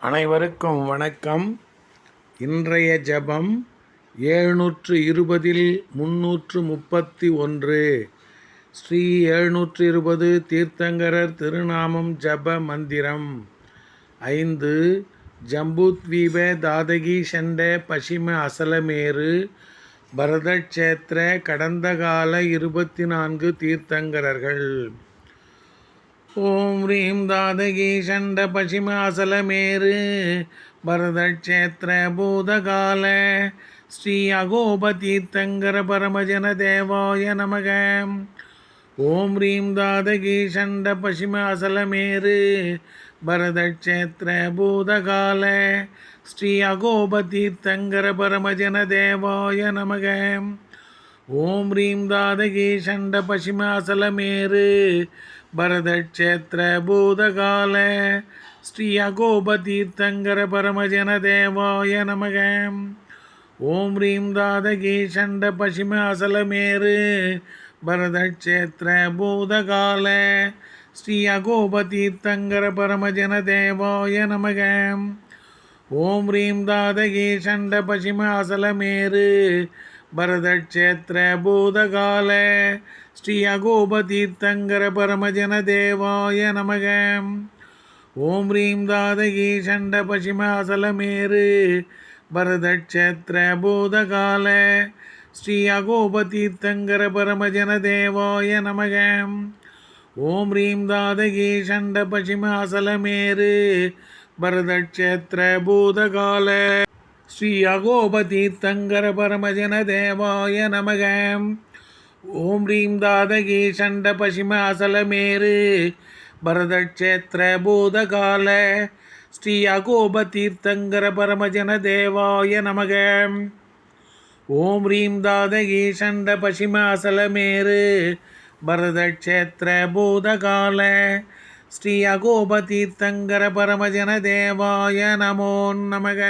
அனைவருக்கும் வணக்கம். இன்றைய ஜெபம் ஏழ்நூற்று இருபதில் முன்னூற்று முப்பத்தி ஒன்று ஸ்ரீ எழுநூற்று இருபது தீர்த்தங்கரர் திருநாமம் ஜப மந்திரம். ஐந்து ஜம்பூத்வீப தாதகி செண்ட பசிம அசலமேரு பரதக்ஷேத்திர கடந்த கால இருபத்தி நான்கு தீர்த்தங்கரர்கள். ஓம் ரீம் தாதகி சண்ட பசிமாசலமேரு பரதக்ஷேத்திர பூதகால ஸ்ரீ அகோபதீர்த்தங்கர பரமஜன தேவாய நமக. ஓம் ரீம் தாதகி சண்ட பசிமாசலமேரு பரதக்ஷேத்திர பூதகால ஸ்ரீ அகோபதீர்த்தங்கர பரமஜன தேவாய நமக. ஓம் ரீம் தாதகி சண்ட பசிமாசலமேரு அசலமேரு பரதக்ஷேத்திர பூதகால ஸ்ரீ அகோப தீர்த்தங்கர பரமஜன தேவாய நமக. ஓம் ரீம் தாதகி சண்ட பசிம அசலமேறு பரதக்ஷேத்திர பூதகால ஸ்ரீ அகோப தீர்த்தங்கர பரமஜன தேவாய நமக. ஓம் ரீம் தாதகி சண்ட பசிம அசலமேறு பரதக்ஷேத்திர பூதகால ஸ்ரீ அகோப தீர்த்தங்கர பரமஜன தேவாய நமக. ஓம் ரீம் தாதகி ஷண்ட பசிம அசலமேரு பரதக்ஷேத்திர பூதகால ஸ்ரீ அகோப தீர்த்தங்கர பரமஜன தேவாய நமக. ஓம் ரீம் தாதகி ஷண்ட பசிம அசலமேரு பரதக்ஷேத்திர பூதகால ஸ்ரீ அகோபதீர்த்தங்கர பரமஜன தேவாய நமக. ஓம் ரீம் தாதகி சண்ட பசிம அசலமேரு பரதக்ஷேத்திர பூதகால. ஸ்ரீ அகோபதீர்த்தங்கர பரமஜன தேவாய நமக. ஓம் ரீம் தாதகி சண்ட பசிம அசலமேரு பரதக்ஷேத்திர பூதகால. ஸ்ரீ அகோபதீர்த்தங்கர பரமஜன தேவாய நமோ நமக.